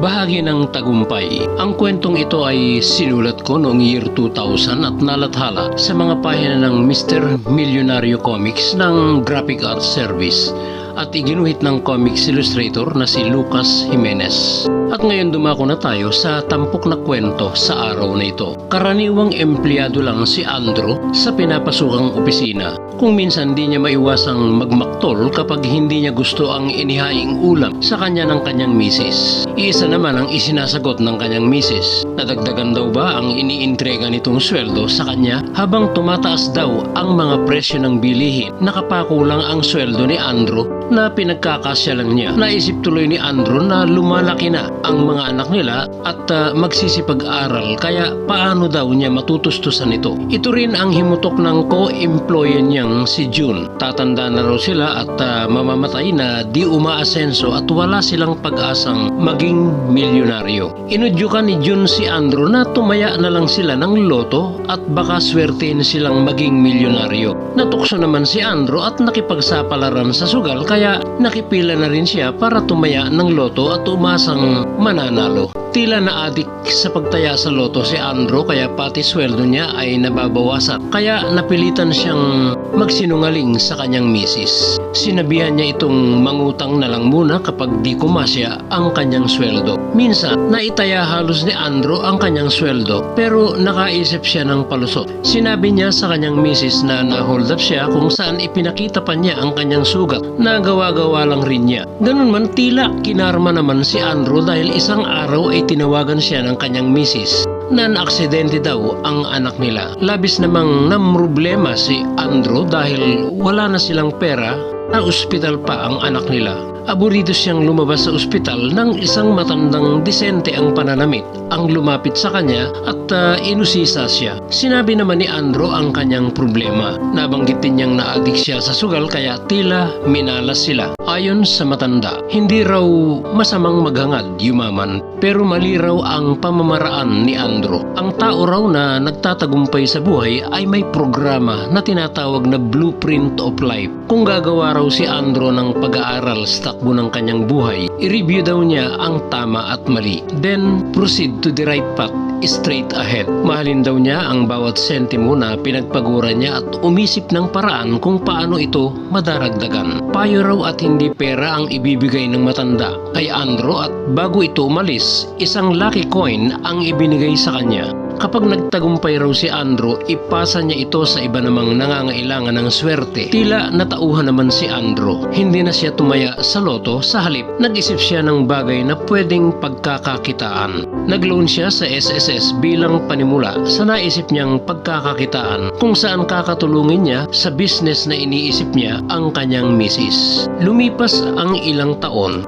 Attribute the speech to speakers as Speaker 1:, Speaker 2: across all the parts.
Speaker 1: Bahagi ng tagumpay. Ang kwentong ito ay sinulat ko noong year 2000 at nalathala sa mga pahina ng Mr. Millionario Comics ng Graphic Arts Service at iginuhit ng comics illustrator na si Lucas Jimenez. At ngayon dumako na tayo sa tampok na kwento sa araw na ito. Karaniwang empleyado lang si Andrew sa pinapasukang opisina. Kung minsan di niya maiwasang magmaktol kapag hindi niya gusto ang inihaing ulam sa kanya ng kanyang misis. Iisa naman ang isinasagot ng kanyang misis. Nadagdagan daw ba ang iniintrega nitong sweldo sa kanya habang tumataas daw ang mga presyo ng bilihin? Nakapako lang ang sweldo ni Andrew na pinagkakasya lang niya. Naisip tuloy ni Andrew na lumalaki na ang mga anak nila at ah, magsisipag-aral kaya paano daw niya matutustusan ito. Ito rin ang himutok ng co-employee niyang si June. Tatanda na raw sila at ah, mamamatay na di umaasenso at wala silang pag-asang maging milyonaryo. Inudyukan ni June si Andrew na tumaya na lang sila ng loto at baka swertein silang maging milyonaryo. Natukso naman si Andrew at nakipagsapalaran sa sugal kaya nakipila na rin siya para tumaya ng loto at umasang mananalo. Tila na adik sa pagtaya sa loto si Andrew kaya pati sweldo niya ay nababawasan. Kaya napilitan siyang magsinungaling sa kanyang misis. Sinabihan niya itong mangutang na lang muna kapag di kumasya ang kanyang sweldo. Minsan, naitaya halos ni Andrew ang kanyang sweldo pero nakaisip siya ng palusot. Sinabi niya sa kanyang misis na na-hold up siya kung saan ipinakita pa niya ang kanyang sugat na gawa-gawa lang rin niya. Ganun man tila kinarma naman si Andrew dahil isang araw ay tinawagan siya ng kanyang misis na aksidente daw ang anak nila. Labis namang namroblema si Andrew dahil wala na silang pera na ospital pa ang anak nila. Aburido siyang lumabas sa ospital nang isang matandang disente ang pananamit ang lumapit sa kanya at ah, inusisa siya. Sinabi naman ni Andrew ang kanyang problema. Nabanggit din niyang naadik siya sa sugal kaya tila minalas sila. Ayon sa matanda, hindi raw masamang maghangad yumaman pero mali raw ang pamamaraan ni Andrew. Ang tao raw na nagtatagumpay sa buhay ay may programa na tinatawag na Blueprint of Life. Kung gagawa raw si Andrew ng pag-aaral sa takbo ng kanyang buhay, i-review daw niya ang tama at mali. Then, proceed to the right path straight ahead. Mahalin daw niya ang bawat sentimo na pinagpaguran niya at umisip ng paraan kung paano ito madaragdagan. Payo raw at hindi pera ang ibibigay ng matanda kay Andrew at bago ito umalis, isang lucky coin ang ibinigay sa kanya. Kapag nagtagumpay raw si Andrew, ipasa niya ito sa iba namang nangangailangan ng swerte. Tila natauhan naman si Andrew. Hindi na siya tumaya sa loto, sa halip, nag-isip siya ng bagay na pwedeng pagkakakitaan. Nag-loan siya sa SSS bilang panimula sa naisip niyang pagkakakitaan kung saan kakatulungin niya sa business na iniisip niya ang kanyang misis. Lumipas ang ilang taon,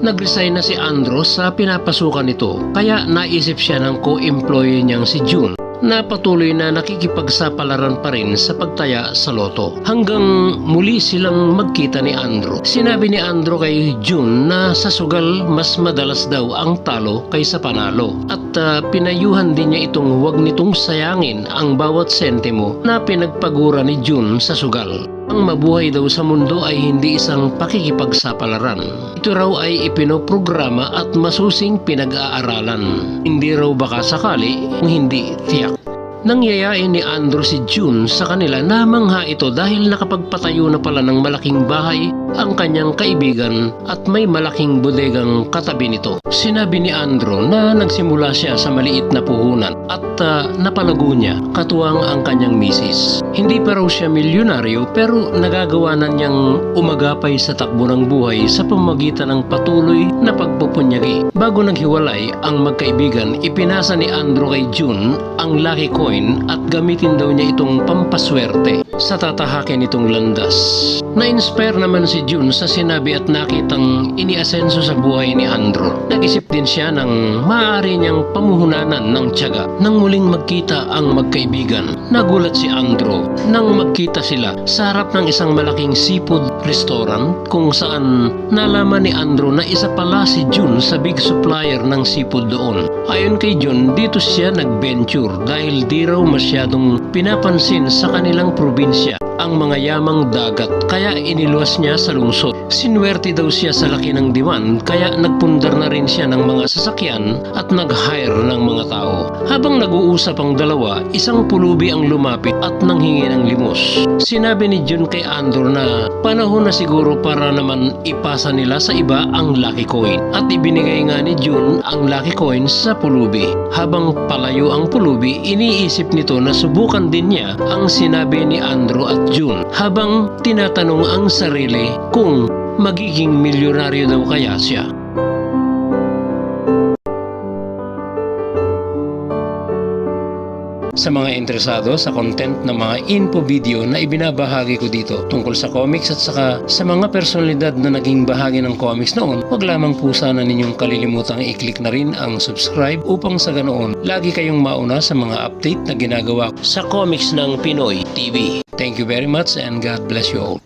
Speaker 1: Nag-resign na si Andrew sa pinapasukan nito kaya naisip siya ng co-employee niyang si June na patuloy na nakikipagsapalaran pa rin sa pagtaya sa loto. Hanggang muli silang magkita ni Andrew. Sinabi ni Andrew kay June na sa sugal mas madalas daw ang talo kaysa panalo. At ah, pinayuhan din niya itong huwag nitong sayangin ang bawat sentimo na pinagpagura ni June sa sugal. Ang mabuhay daw sa mundo ay hindi isang pakikipagsapalaran. Ito raw ay ipinoprograma at masusing pinag-aaralan. Hindi raw baka sakali kung hindi tiyak. Nangyayain ni Andrew si June sa kanila na mangha ito dahil nakapagpatayo na pala ng malaking bahay ang kanyang kaibigan at may malaking bodegang katabi nito. Sinabi ni Andrew na nagsimula siya sa maliit na puhunan at ah, napalago niya katuwang ang kanyang misis. Hindi pa raw siya milyonaryo pero nagagawa na niyang umagapay sa takbo ng buhay sa pamagitan ng patuloy na pagpupunyagi. Bago naghiwalay ang magkaibigan, ipinasa ni Andrew kay June ang lucky coin at gamitin daw niya itong pampaswerte sa tatahakin nitong landas. Na-inspire naman si June sa sinabi at nakitang iniasenso sa buhay ni Andrew. Nag-isip din siya ng maaari niyang pamuhunanan ng tiyaga nang muling magkita ang magkaibigan. Nagulat si Andrew nang magkita sila sa harap ng isang malaking seafood restaurant kung saan nalaman ni Andrew na isa pala si June sa big supplier ng seafood doon. Ayon kay June, dito siya nag-venture dahil di raw masyadong pinapansin sa kanilang probinsya ang mga yamang dagat kaya iniluwas niya sa lungsod. Sinwerte daw siya sa laki ng demand kaya nagpundar na rin siya ng mga sasakyan at nag-hire ng mga tao. Habang nag-uusap ang dalawa, isang pulubi ang lumapit at nanghingi ng limos. Sinabi ni Jun kay Andrew na panahon na siguro para naman ipasa nila sa iba ang lucky coin. At ibinigay nga ni Jun ang lucky coin sa pulubi. Habang palayo ang pulubi, iniisip nito na subukan din niya ang sinabi ni Andrew at Jun. Habang tinatanong ang sarili kung magiging milyonaryo daw kaya siya. Sa mga interesado sa content ng mga info video na ibinabahagi ko dito tungkol sa comics at saka sa mga personalidad na naging bahagi ng comics noon, wag lamang po sana ninyong kalilimutang i-click na rin ang subscribe upang sa ganoon lagi kayong mauna sa mga update na ginagawa ko sa comics ng Pinoy TV. Thank you very much and God bless you all.